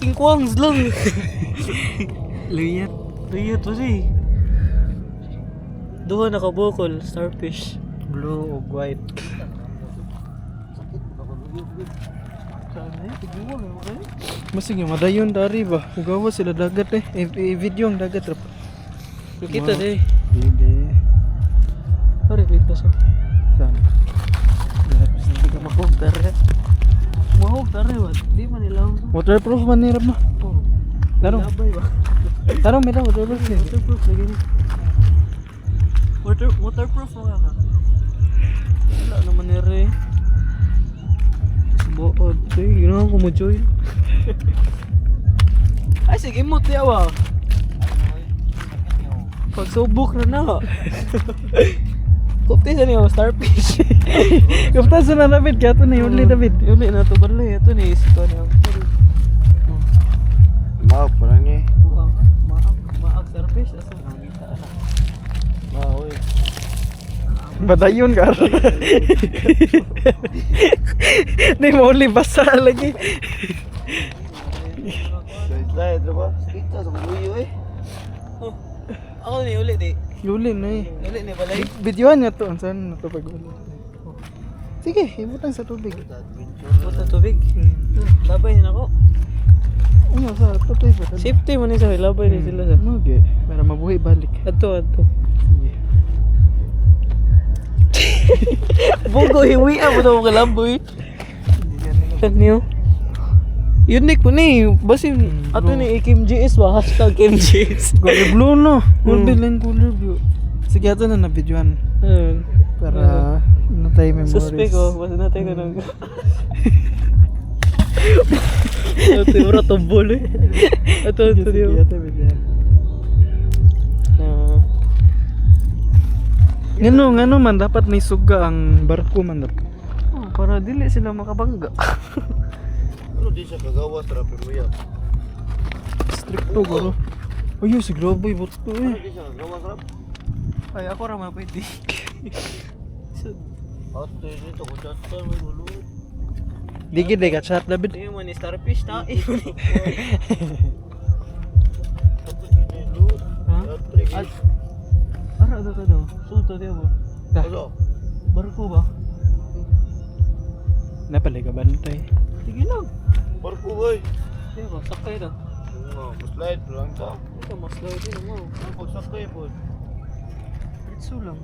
King Kwangs lang. Luyat. Luyat pa siya eh. Duha nakabukol, starfish. Blue o white. Eh. Masig yung madayon dari ba? Ugawa sila dagat eh. I-video ang dagat rap. Kita deh. Hindi. Mahog tara, wat. Di man ako. Waterproof man nirap na. Oh. Laro. Labay ba? Tarong mira waterproof niya. Waterproof lagi ni. Water waterproof mo ka. Wala naman ni Re. Buod. Sige, ginawa ko mo join. Ay, sige mo tiyawa. Pagsubok na na. Kupti sa niyo, starfish. Kapta sa na David, kaya ito na yung uli David. Yuli na to balay. Ito ni isito niya. Maaf, parang ni. Buang. Maak, maak starfish. Asa nakita na. Maoy. Madayon ka. Di mo uli basa lagi. Slide, slide, ba? Kita sa buyo eh. Ako ni uli di. Uli na eh. Uli ni balay. Videoan niya to. Ang saan na to pag uli. Sige, ibutang sa tubig. Buta tubig. Labay na ako. Ano sa tubig? Safety mo ni sa labay ni sila sa. Mage, para mabuhay balik. Ato ato. Sige. Bugo hiwi mo daw mga lamboy. Kanyo. Unique po ni. Basin ato ni Kim GS ba hashtag Kim GS. Color blue no. Hmm. Color lang color blue. Sige, ato na na videoan. Ayun. Para na tayo memories. Suspect oh, basta natin ko nang. Ito yung ratobol eh. Ito, ito ato videoan. Ah. Ngano, ngano man dapat may suga ang barko man dapat. Oh, para dili sila makabangga. Pero di siya kagawas, rapi mo yan. Stricto guro. Ayo si Graboy buto Pero eh. di siya kagawas, rap. Ay, ako ra mapwede. Ate, dito ko chata, may gulo. Digi de ka chat David. Tingnan mo ni starfish na. Eh. Ha? Ara daw ka daw. Suto diya mo. Da. Ano? Barko ba? Napalay ka bantay. Sige lang. Barko, boy. Diya ba? Sakay na. Nga, slide lang ta. Ito, mas loy din mo. Pagsakay po. Ritso lang.